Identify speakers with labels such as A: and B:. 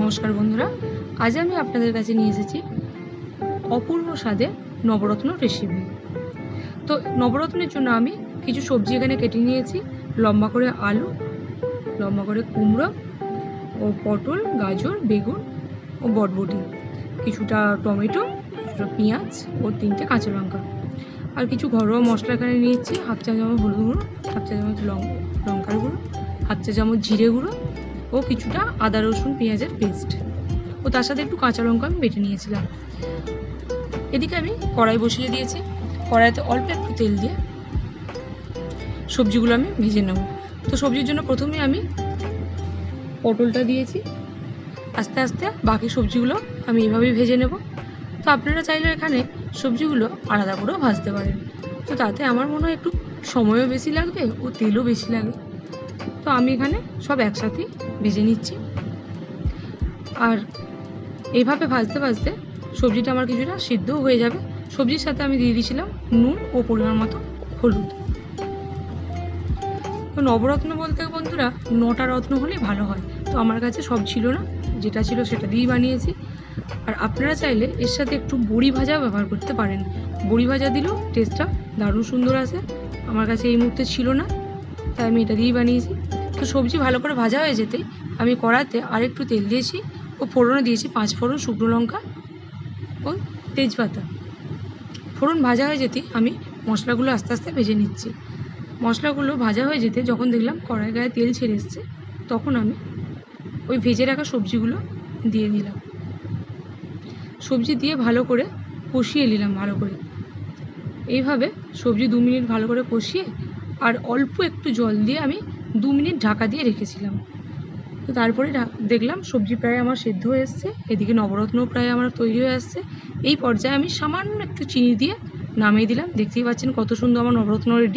A: নমস্কার বন্ধুরা, আজ আমি আপনাদের কাছে নিয়ে এসেছি অপূর্ব স্বাদে নবরত্ন রেসিপি তো নবরত্নের জন্য আমি কিছু সবজি এখানে কেটে নিয়েছি, লম্বা করে আলু, লম্বা করে কুমড়ো ও পটল, গাজর, বেগুন ও বটবটি, কিছুটা টমেটো, কিছুটা পেঁয়াজ ও তিনটে কাঁচা লঙ্কা আর কিছু ঘরোয়া মশলা এখানে নিয়েছি, হাফ চা চামচ হলুদ গুঁড়ো, হাফ চা চামচ লঙ্কা লঙ্কার গুঁড়ো, হাফ চা চামচ জিরে গুঁড়ো ও কিছুটা আদা, রসুন, পেঁয়াজের পেস্ট ও তার সাথে একটু কাঁচা লঙ্কা আমি বেটে নিয়েছিলাম। এদিকে আমি কড়াই বসিয়ে দিয়েছি। কড়াইতে অল্প একটু তেল দিয়ে সবজিগুলো আমি ভেজে নেব। তো সবজির জন্য প্রথমে আমি পটলটা দিয়েছি। আস্তে আস্তে বাকি সবজিগুলো আমি এভাবেই ভেজে নেব। তো আপনারা চাইলে এখানে সবজিগুলো আলাদা করেও ভাজতে পারেন। তো তাতে আমার মনে হয় একটু সময়ও বেশি লাগবে ও তেলও বেশি লাগবে তো আমি এখানে সব একসাথেই ভেজে নিচ্ছি। আর এইভাবে ভাজতে ভাজতে সবজিটা আমার কিছুটা সিদ্ধও হয়ে যাবে। সবজির সাথে আমি দিয়ে দিয়েছিলাম নুন ও পরিমাণ মতো হলুদ। তো নবরত্ন বলতে বন্ধুরা, নটা রত্ন হলেই ভালো হয়। তো আমার কাছে সব ছিল না, যেটা ছিল সেটা দিয়েই বানিয়েছি। আর আপনারা চাইলে এর সাথে একটু বড়ি ভাজা ব্যবহার করতে পারেন। বড়ি ভাজা দিলেও টেস্টটা দারুণ সুন্দর আসে। আমার কাছে এই মুহূর্তে ছিল না, তাই আমি এটা দিয়েই বানিয়েছি। তো সবজি ভালো করে ভাজা হয়ে যেতেই আমি কড়াতে আরেকটু তেল দিয়েছি ও ফোড়নে দিয়েছি পাঁচ ফোড়ন শুকনো লঙ্কা ও তেজপাতা। ফোড়ন ভাজা হয়ে যেতেই আমি মশলাগুলো আস্তে আস্তে ভেজে নিচ্ছি। মশলাগুলো ভাজা হয়ে যেতে যখন দেখলাম কড়াই গায়ে তেল ছেড়ে এসছে, তখন আমি ওই ভেজে রাখা সবজিগুলো দিয়ে দিলাম। সবজি দিয়ে ভালো করে কষিয়ে নিলাম ভালো করে। এইভাবে সবজি দু মিনিট ভালো করে কষিয়ে আর অল্প একটু জল দিয়ে আমি দু মিনিট ঢাকা দিয়ে রেখেছিলাম। তো তারপরে দেখলাম সবজি প্রায় আমার সেদ্ধ হয়ে এসছে, এদিকে নবরত্ন প্রায় আমার তৈরি হয়ে আসছে এই পর্যায়ে আমি সামান্য একটু চিনি দিয়ে নামিয়ে দিলাম। দেখতেই পাচ্ছেন কত সুন্দর আমার নবরত্ন রেডি